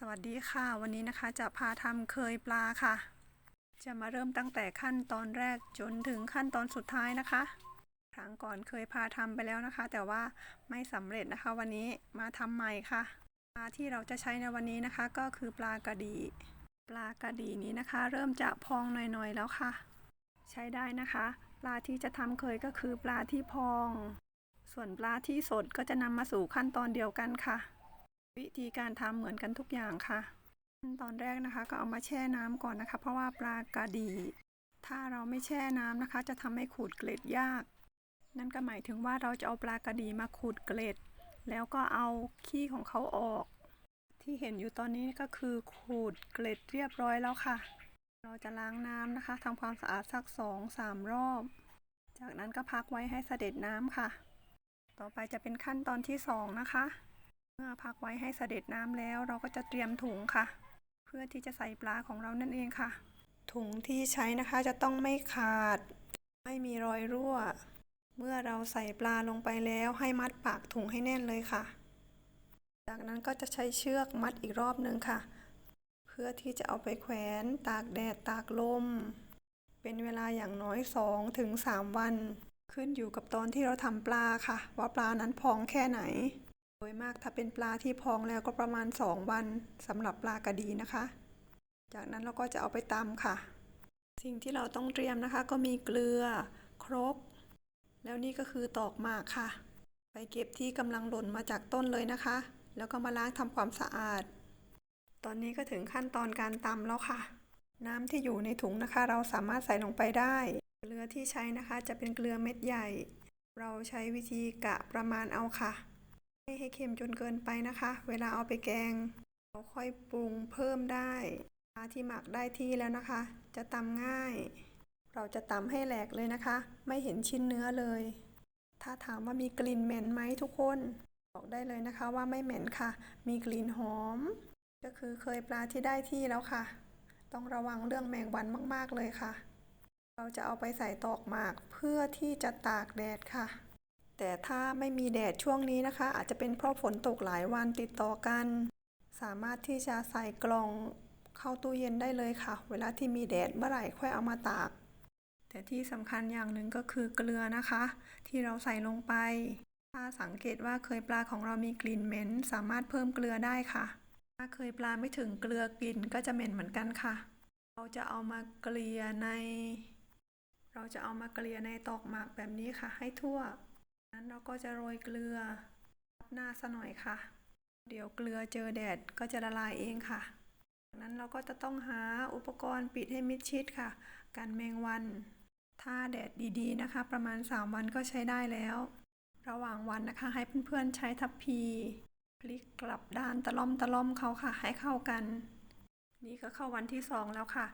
สวัสดีค่ะ วันนี้นะคะจะพาทำเคยปลาค่ะ จะมาเริ่มตั้งแต่ขั้นตอนแรกจนถึงขั้นตอนสุดท้ายนะคะครั้งก่อนเคยพาทำไปแล้วนะคะ แต่ว่าไม่สำเร็จนะคะ วันนี้มาทำใหม่ค่ะ ปลาที่เราจะใช้ในวันนี้นะคะ ก็คือปลากระดี ปลากระดีนี้นะคะ เริ่มจะพองหน่อยๆแล้วค่ะ ใช้ได้นะคะ ปลาที่จะทำเคยก็คือปลาที่พอง ส่วนปลาที่สดก็จะนำมาสู่ขั้นตอนเดียวกันค่ะ วิธีการทำเหมือนกันทุกอย่างค่ะขั้นตอนแรกนะคะก็เอามาแช่น้ำก่อนนะคะ เพราะว่าปลากระดีถ้าเราไม่แช่น้ำนะคะ จะทำให้ขูดเกล็ดยาก นั่นก็หมายถึงว่าเราจะเอาปลากระดีมาขูดเกล็ด แล้วก็เอาขี้ของเขาออก ที่เห็นอยู่ตอนนี้ก็คือขูดเกล็ดเรียบร้อยแล้วค่ะ เราจะล้างน้ำนะคะทำความสะอาดสักสองสามรอบ จากนั้นก็พักไว้ให้เสด็จน้ำค่ะ ต่อไปจะเป็นขั้นตอนที่สองนะคะ เมื่อพักไว้ให้เสด็จน้ำแล้ว เราก็จะเตรียมถุงค่ะ เพื่อที่จะใส่ปลาของเรานั่นเองค่ะ ถุงที่ใช้นะคะจะต้องไม่ขาด ไม่มีรอยรั่ว เมื่อเราใส่ปลาลงไปแล้วให้มัดปากถุงให้แน่นเลยค่ะ จากนั้นก็จะใช้เชือกมัดอีกรอบหนึ่งค่ะ เพื่อที่จะเอาไปแขวนตากแดดตากลม เป็นเวลาอย่างน้อย2ถึง3วัน ขึ้นอยู่กับตอนที่เราทำปลาค่ะ ว่าปลานั้นพองแค่ไหน โดยมากถ้าเป็นปลาที่พองแล้วก็ประมาณ 2 วันสำหรับปลากระดีนะคะ จากนั้นเราก็จะเอาไปตำค่ะ สิ่งที่เราต้องเตรียมนะคะ ก็มีเกลือ ครก แล้วนี่ก็คือตอกหมากค่ะ ไปเก็บที่กำลังหล่นมาจากต้นเลยนะคะ แล้วก็มาล้างทำความสะอาด ตอนนี้ก็ถึงขั้นตอนการตำแล้วค่ะ น้ำที่อยู่ในถุงนะคะ เราสามารถใส่ลงไปได้ เกลือที่ใช้นะคะ จะเป็นเกลือเม็ดใหญ่ เราใช้วิธีกะประมาณเอาค่ะ ไม่ให้เค็มจนเกินไปนะคะ เวลาเอาไปแกง เราค่อยปรุงเพิ่มได้ปลาที่หมักได้ที่แล้วนะคะ จะตำง่าย เราจะตำให้แหลกเลยนะคะ ไม่เห็นชิ้นเนื้อเลย ถ้าถามว่ามีกลิ่นเหม็นไหมทุกคน บอกได้เลยนะคะว่าไม่เหม็นค่ะ มีกลิ่นหอม ก็คือเคยปลาที่ได้ที่แล้วค่ะ ต้องระวังเรื่องแมงวันมาก ๆเลยค่ะ เราจะเอาไปใส่ตอกหมากเพื่อที่จะตากแดดค่ะ แต่ถ้าไม่มีแดดช่วงนี้นะคะ อาจจะเป็นเพราะฝนตกหลายวันติดต่อกัน สามารถที่จะใส่กล่องเข้าตู้เย็นได้เลยค่ะ เวลาที่มีแดดเมื่อไหร่ค่อยเอามาตาก แต่ที่สำคัญอย่างหนึ่งก็คือเกลือนะคะ ที่เราใส่ลงไป ถ้าสังเกตว่าเคยปลาของเรามีกลิ่นเหม็น สามารถเพิ่มเกลือได้ค่ะ ถ้าเคยปลาไม่ถึงเกลือกลิ่นก็จะเหม็นเหมือนกันค่ะ เราจะเอามาเกลี่ยใน เราจะเอามาเกลี่ยในตอกหมากแบบนี้ค่ะ ให้ทั่ว นั้นเราก็จะโรยเกลือทับหน้าซะหน่อยค่ะ เดี๋ยวเกลือเจอแดดก็จะละลายเองค่ะจากนั้นเราก็จะต้องหาอุปกรณ์ปิดให้มิดชิดค่ะ กันแมงวัน ถ้าแดดดีๆนะคะ ประมาณ 3 วันก็ใช้ได้แล้ว ระหว่างวันนะคะให้เพื่อนๆใช้ทัพพีพลิกกลับด้านตะล่อมตะล่อมเขาค่ะ ให้เข้ากัน นี่ก็เข้าวันที่ 2 แล้วค่ะ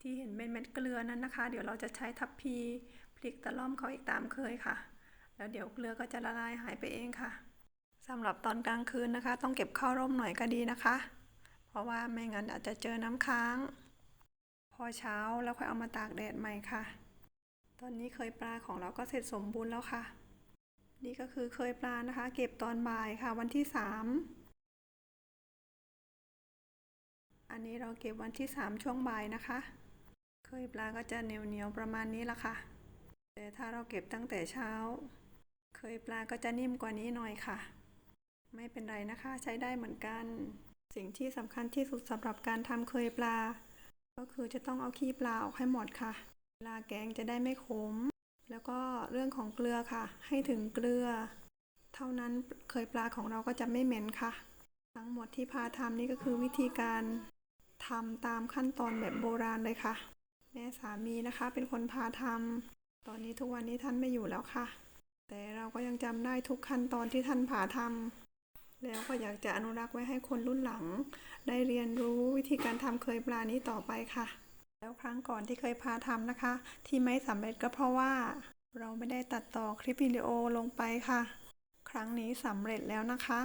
ที่เห็นเป็นเม็ดเกลือนั้นนะคะ เดี๋ยวเราจะใช้ทัพพีพลิกตะล่อมเขาอีกตามเคยค่ะ แล้วเดี๋ยวเกลือก็จะละลายหายไปเองค่ะสำหรับตอนกลางคืนนะคะ ต้องเก็บเข้าร่มหน่อยก็ดีนะคะ เพราะว่าไม่งั้นอาจจะเจอน้ำค้าง พอเช้าแล้วค่อยเอามาตากแดดใหม่ค่ะ ตอนนี้เคยปลาของเราก็เสร็จสมบูรณ์แล้วค่ะ นี่ก็คือเคยปลานะคะ เก็บตอนบ่ายค่ะ วันที่สามอันนี้เราเก็บวันที่สามช่วงบ่ายนะคะ เคยปลาก็จะเหนียวเหนียวๆประมาณนี้ละค่ะ แต่ถ้าเราเก็บตั้งแต่เช้า เคยปลาก็จะนิ่มกว่านี้หน่อยค่ะ ไม่เป็นไรนะคะใช้ได้เหมือนกัน สิ่งที่สำคัญที่สุดสำหรับการทำเคยปลา ก็คือจะต้องเอาขี้ปลาออกให้หมดค่ะ เวลาแกงจะได้ไม่ขม แล้วก็เรื่องของเกลือค่ะ ให้ถึงเกลือ เท่านั้นเคยปลาของเราก็จะไม่เหม็นค่ะ ทั้งหมดที่พาทำนี่ก็คือวิธีการทำตามขั้นตอนแบบโบราณเลยค่ะ แม่สามีนะคะเป็นคนพาทำตอนนี้ทุกวันนี้ท่านไม่อยู่แล้วค่ะ แต่เราก็ยังจำได้ทุกขั้นตอนที่ท่านพาทำแล้วก็อยากจะอนุรักษ์ไว้ให้คนรุ่นหลัง ได้เรียนรู้วิธีการทำเคยปลานี้ต่อไปค่ะ แล้วครั้งก่อนที่เคยพาทำนะคะ ที่ไม่สำเร็จก็เพราะว่า เราไม่ได้ตัดต่อคลิปวิดีโอลงไปค่ะ ครั้งนี้สำเร็จแล้วนะคะ